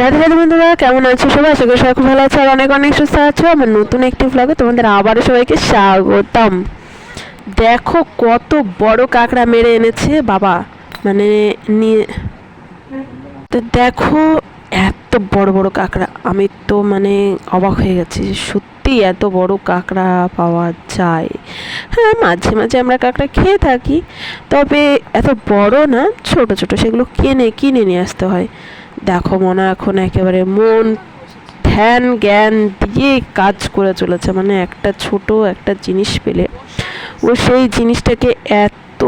রাধে রাধে বন্ধুরা, কেমন আছো সবাই? আশা করি সবাই খুব ভালো আছে আর অনেক অনেক সুস্থ আছো। আমার নতুন একটি ভ্লগে তোমাদের আবারও সবাইকে স্বাগতম। দেখো কত বড় কাঁকড়া মেরে এনেছে বাবা। মানে নিয়ে তো দেখো এত বড় বড় কাঁকড়া। আমি তো মানে অবাক হয়ে গেছি সত্যি এত বড় কাঁকড়া পাওয়া যায়। হ্যাঁ মাঝে মাঝে আমরা কাঁকড়া খেয়ে থাকি। তবে এত বড় না, ছোট ছোট, সেগুলো কিনে কিনে নিয়ে আসতে হয়। দেখো মনে এখন একেবারে মন, ধ্যান, জ্ঞান দিয়ে কাজ করে চলেছে। মানে একটা ছোট একটা জিনিস পেলে। ও সেই জিনিসটাকে এত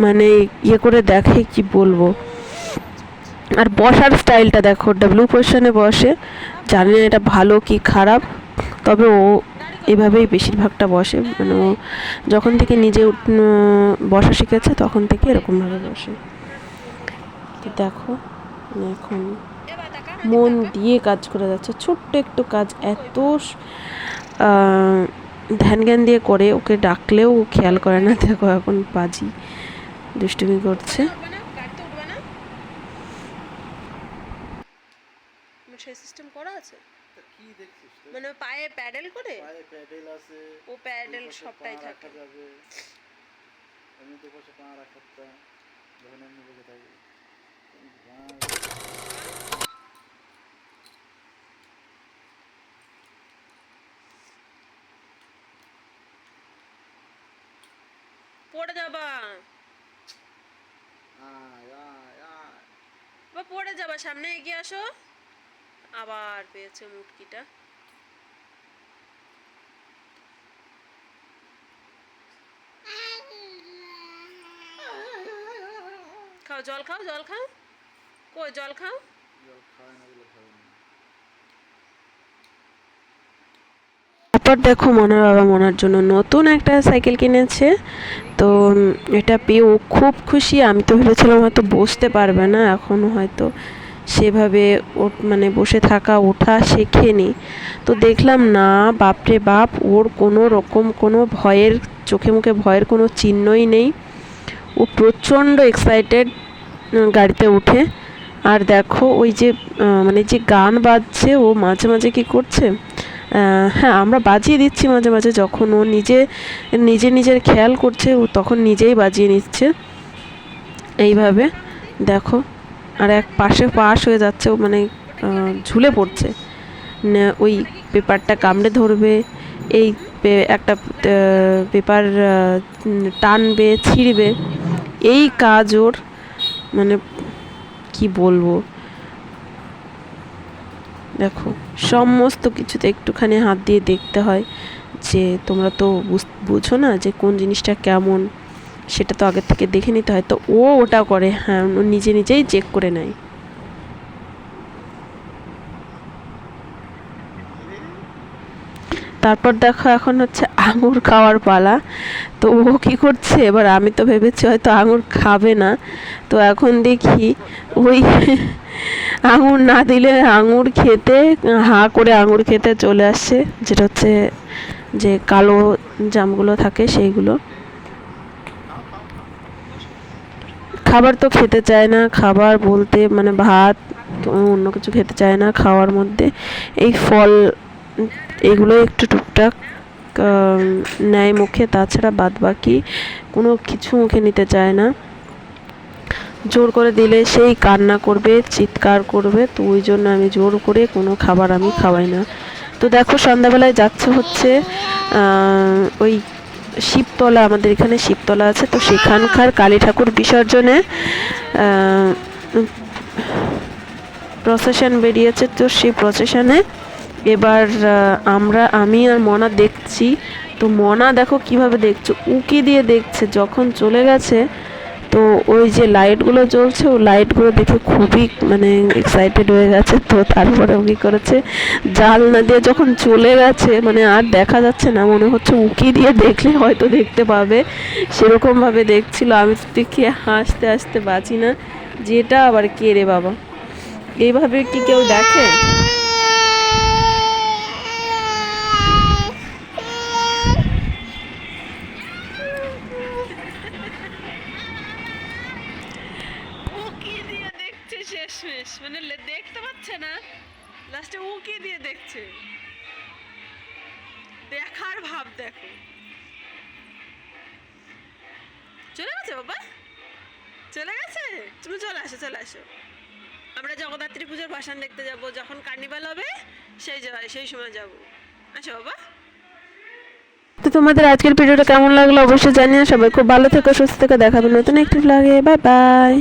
মানে ইয়ে করে দেখে, কি বলব? আর বসার স্টাইলটা দেখো ডাব্লু পজিশনে বসে। জানি না এটা ভালো কি খারাপ, তবে ও এভাবেই বেশিরভাগটা বসে। মানে ও যখন থেকে নিজে বসা শিখেছে, তখন থেকে এরকমভাবে বসে। দেখো। এখন। মন দিয়ে কাজ করে যাচ্ছে ছোট্ট একটু কাজ এত ধ্যান জ্ঞান দিয়ে করে ওকে ডাকলেও ও খেয়াল করে না দেখো এখন বাজি দুষ্টুমি করছে। সেই সিস্টেম করা আছে? তা কি দেখছিস মানে পায়ে প্যাডেল করে? পায়ে প্যাডেল আছে। ও প্যাডেল সবটাই থাকে। যাবে। এমনি তো পাশে পা রাখাটা যখন এমনি বসে থাকি পড়ে যাবা। বা পড়ে যাবা সামনে এগিয়ে আসো। আবার পেয়েছে মুটকিটা। খাও জল খাও জল খাও। কই জল খাও? তারপর দেখো মনার বাবা মনার জন্য নতুন একটা সাইকেল কিনেছে। তো এটা পেয়ে ও খুব খুশি। আমি তো ভেবেছিলাম হয়তো বসতে পারবে না। এখন হয়তো সেভাবে ওর মানে বসে থাকা ওঠা শেখেনি। তো দেখলাম না বাপরে বাপ ওর কোনো রকম কোনো ভয়ের চোখে মুখে ভয়ের কোনো চিহ্নই নেই। ও প্রচণ্ড এক্সাইটেড গাড়িতে উঠে। আর দেখো ওই যে মানে যে গান বাজছে, ও মাঝে মাঝে কি করছে? হ্যাঁ আমরা বাজিয়ে দিচ্ছি মাঝে মাঝে যখন ও নিজে নিজে নিজের খেয়াল করছে, ও তখন নিজেই বাজিয়ে নিচ্ছে। এইভাবে, দেখো, আর এক পাশে পাশ হয়ে যাচ্ছে, ও মানে ঝুলে পড়ছে। ওই পেপারটা কামড়ে ধরবে, এই একটা পেপার টানবে, ছিঁড়বে। এই কাজ ওর মানে কি বলব? দেখো, সমস্ত কিছুতে একটুখানি হাত দিয়ে দেখতে হয় যে তোমরা তো বুঝ- না যে কোন জিনিসটা কেমন, সেটা তো আগের থেকে দেখে নিতে হয়। তো ও ওটা করে হ্যাঁ নিজে নিজেই চেক করে নেয়। তারপর দেখো এখন হচ্ছে আঙুর খাওয়ার পালা। তো ও কী করছে? এবার আমি তো ভেবেছি হয়তো আঙুর খাবে না। তো এখন দেখি ওই আঙুর না দিলে আঙুর খেতে, হা করে আঙুর খেতে চলে আসছে যেটা হচ্ছে যে কালো জামগুলো থাকে সেইগুলো। খাবার তো খেতে চায় না। খাবার বলতে মানে ভাত, অন্য কিছু খেতে চায় না খাওয়ার মধ্যে। এই ফল এগুলো একটু টুকটাক নেয় মুখে, তাছাড়া বাদ বাকি কোনো কিছু মুখে নিতে চায় না। জোর করে দিলে সেই কান্না করবে, চিৎকার করবে, তো ওই জন্য আমি জোর করে কোনো খাবার আমি খাওয়াই না। তো দেখো, সন্ধ্যাবেলায় যাচ্ছে হচ্ছে ওই শিবতলা, আমাদের এখানে শিবতলা আছে, তো সেখানকার কালী ঠাকুর বিসর্জনে প্রসেশন বেরিয়েছে। তো সেই প্রসেশনে এবার আমরা, আমি আর মনা দেখছি। তো মনা দেখো কীভাবে দেখছ। উকি দিয়ে দেখছে, যখন চলে গেছে, তো ওই যে লাইটগুলো জ্বলছে, ও লাইটগুলো দেখে খুবই মানে এক্সাইটেড হয়ে গেছে। তো তারপরে ও কী করেছে। জানলা দিয়ে যখন চলে গেছে মানে আর দেখা যাচ্ছে না, মনে হচ্ছে উকি দিয়ে দেখলে হয়তো দেখতে পাবে। সেরকমভাবে দেখছিল। আমি তো দেখি হাসতে হাসতে বাঁচি না। যেটা আবার কে রে বাবা। এইভাবে কি কেউ দেখে? শেষমেশ মানে দেখতে পাচ্ছে না। লাস্টে উকি দিয়ে দেখছে। দেখার ভাব দেখো। চলে গেছে বাবা? চলে গেছে? তুমি চলে আসো চলে আসো। আমরা জগদ্ধাত্রী পুজোর ভাসান দেখতে যাব। যখন কার্নিভাল হবে, সেই সেই সময় যাব। আসো বাবা। তো তোমাদের আজকের ভিডিওটা কেমন লাগল অবশ্যই জানিয়ে সবাই খুব ভালো থেকো, সুস্থ থেকো। দেখাবে নতুন একটি ব্লগে বাই বাই